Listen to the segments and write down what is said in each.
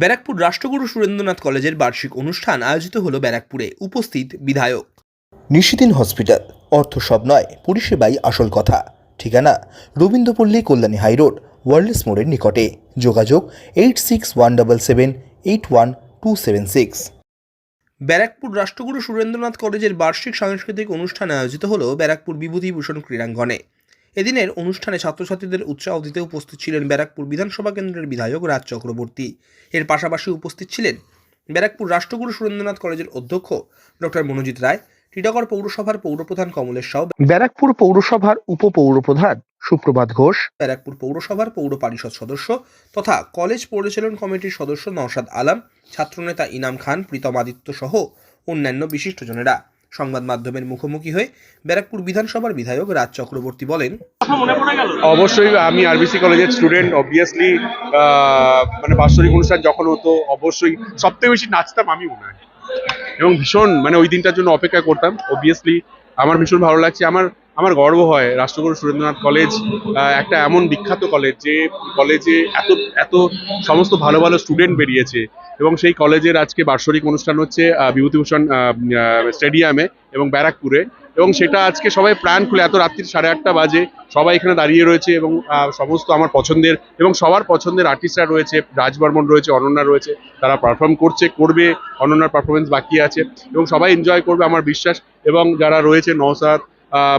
ব্যারাকপুর রাষ্ট্রগুরু সুরেন্দ্রনাথ কলেজের বার্ষিক অনুষ্ঠান আয়োজিত হলো ব্যারাকপুরে। উপস্থিত বিধায়ক। নিশিদিন হসপিটাল অর্থ সব নয় পরিষেবাই আসল কথা। ঠিকানা রবীন্দ্রপল্লী কল্যাণী হাইরোড ওয়ার্ল্ডস মোড়ের নিকটে। যোগাযোগ eight six one double seven eight one two seven six. Barrackpore Rashtraguru Surendranath কলেজের বার্ষিক সাংস্কৃতিক অনুষ্ঠান আয়োজিত হলো ব্যারাকপুর বিভূতিভূষণ ক্রীড়াঙ্গনে। এদিনের অনুষ্ঠানে ছাত্রছাত্রীদের উৎসাহ দিতে উপস্থিত ছিলেন ব্যারাকপুর বিধানসভা কেন্দ্রের বিধায়ক রাজ চক্রবর্তী। এর পাশাপাশি উপস্থিত ছিলেন ব্যারাকপুর রাষ্ট্রগুরু সুরেন্দ্রনাথ কলেজের অধ্যক্ষ ডক্টর মনোজিৎ রায় টিটাগড় পৌরসভার পৌরপ্রধান কমলেশ সাউ ব্যারাকপুর পৌরসভার উপপৌরপ্রধান সুপ্রভাত ঘোষ ব্যারাকপুর পৌরসভার পৌর পরিষদ সদস্য তথা কলেজ পরিচালন কমিটির সদস্য নওশাদ আলম ছাত্রনেতা ইনাম খান প্রীতম আদিত্য সহ অন্যান্য বিশিষ্টজনেরা সংবাদ মাধ্যমের মুখোমুখি হয়ে ব্যারাকপুর বিধানসভার বিধায়ক রাজ চক্রবর্তী বলেন অবশ্যই আমি আরবিসি কলেজের স্টুডেন্ট অবভিয়াসলি মানে বাৎসরিক অনুষ্ঠান যখন হতো অবশ্যই সবথেকে বেশি নাচতাম আমি মনে হয়। এবং ভীষণ মানে ওই দিনটার জন্য অপেক্ষা করতাম অবভিয়াসলি আমার ভীষণ ভালো লাগছে। আমার আমার গর্ব হয় রাষ্ট্রগুরু সুরেন্দ্রনাথ কলেজ একটা এমন বিখ্যাত কলেজ যে কলেজে এত এত সমস্ত ভালো ভালো স্টুডেন্ট বেরিয়েছে এবং সেই কলেজের আজকে বার্ষিক অনুষ্ঠান হচ্ছে বিভূতিভূষণ স্টেডিয়ামে এবং ব্যারাকপুরে এবং সেটা আজকে সবাই প্ল্যান খুলে এত রাত্রি সাড়ে আটটা বাজে সবাই এখানে দাঁড়িয়ে রয়েছে এবং সমস্ত আমার পছন্দের এবং সবার পছন্দের আর্টিস্টরা রয়েছে, রাজবর্মন রয়েছে, অনন্যা রয়েছে, তারা পারফর্ম করছে, করবে, অনন্যার পারফরমেন্স বাকি আছে এবং সবাই এনজয় করবে আমার বিশ্বাস এবং যারা রয়েছে নওসাদ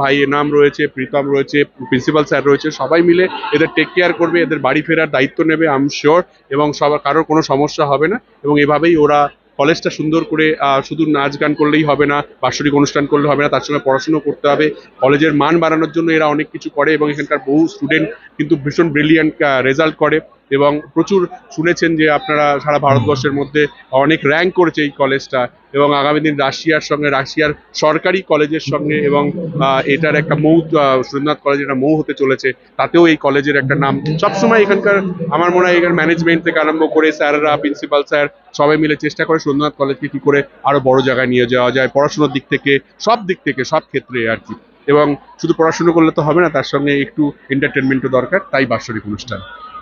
ভাই এনাম রয়েছে, প্রীতম রয়েছে প্রিন্সিপাল স্যার রয়েছে, সবাই মিলে এদের টেক কেয়ার করবে, এদের বাড়ি ফেরার দায়িত্ব নেবে আই এম শিওর এবং সবার, কারোর কোনো সমস্যা হবে না, এবং এভাবেই ওরা কলেজটা সুন্দর করে শুধু নাচ গান করলেই হবে না, বাৎসরিক অনুষ্ঠান করলে হবে না, তার সঙ্গে পড়াশুনো করতে হবে কলেজের মান বাড়ানোর জন্য এরা অনেক কিছু করে, এবং এখানকার বহু স্টুডেন্ট কিন্তু ভীষণ ব্রিলিয়ান্ট রেজাল্ট করে। এবং প্রচুর শুনেছেন যে আপনারা সারা ভারতবর্ষের মধ্যে অনেক র্যাঙ্ক করেছে এই কলেজটা এবং আগামী দিন রাশিয়ার সঙ্গে, রাশিয়ার সরকারি কলেজের সঙ্গে এবং এটার একটা মৌ সুরেন্দ্রনাথ কলেজ একটা মৌ হতে চলেছে, তাতেও এই কলেজের একটা নাম। সবসময় এখানকার, আমার মনে হয় এখানে ম্যানেজমেন্ট থেকে আরম্ভ করে স্যাররা প্রিন্সিপাল স্যার সবাই মিলে চেষ্টা করে সুরেন্দ্রনাথ কলেজকে কি করে আরও বড় জায়গায় নিয়ে যাওয়া যায়, পড়াশোনার দিক থেকে, সব দিক থেকে, সব ক্ষেত্রে আর কি। এবং শুধু পড়াশোনা করলে তো হবে না, তার সঙ্গে একটু এন্টারটেনমেন্টও দরকার, তাই বাৎসরিক অনুষ্ঠান।